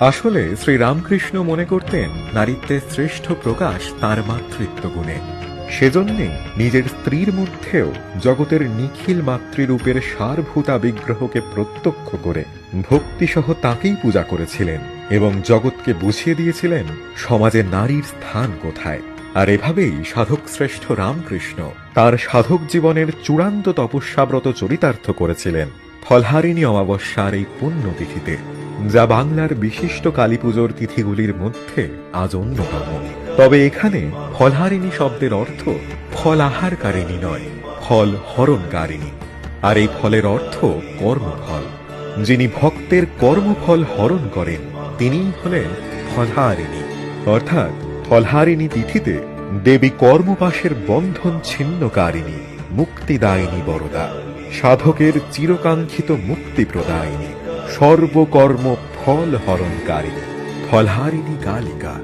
আসলে শ্রীরামকৃষ্ণ মনে করতেন নারীত্বের শ্রেষ্ঠ প্রকাশ তার মাতৃত্ব গুণে সেজন্যে নিজের স্ত্রীর মধ্যেও জগতের নিখিল মাতৃরূপের সারভূতা বিগ্রহকে প্রত্যক্ষ করে ভক্তিসহ তাকেই পূজা করেছিলেন এবং জগৎকে বুঝিয়ে দিয়েছিলেন সমাজে নারীর স্থান কোথায়। আর এভাবেই সাধক শ্রেষ্ঠ রামকৃষ্ণ তার সাধক জীবনের চূড়ান্ত তপস্যাব্রত চরিতার্থ করেছিলেন। ফলহারিণী অমাবস্যার এই পুণ্যতিথিতে। যা বাংলার বিশিষ্ট কালী পুজোর তিথিগুলির মধ্যে আজ অন্যতম। তবে এখানে ফলহারিণী শব্দের অর্থ ফল আহারকারিণী নয়, ফল হরণকারিণী। আর এই ফলের অর্থ কর্মফল। যিনি ভক্তের কর্মফল হরণ করেন, তিনিই হলেন ফলহারিণী। অর্থাৎ ফলহারিণী তিথিতে দেবী কর্মপাশের বন্ধন ছিন্নকারিণী, মুক্তিদায়িনী বরদা, সাধকের চিরকাঙ্ক্ষিত মুক্তি প্রদায়িনী সর্বকর্ম ফল হরণকারী ফলহারিণী কালিকা।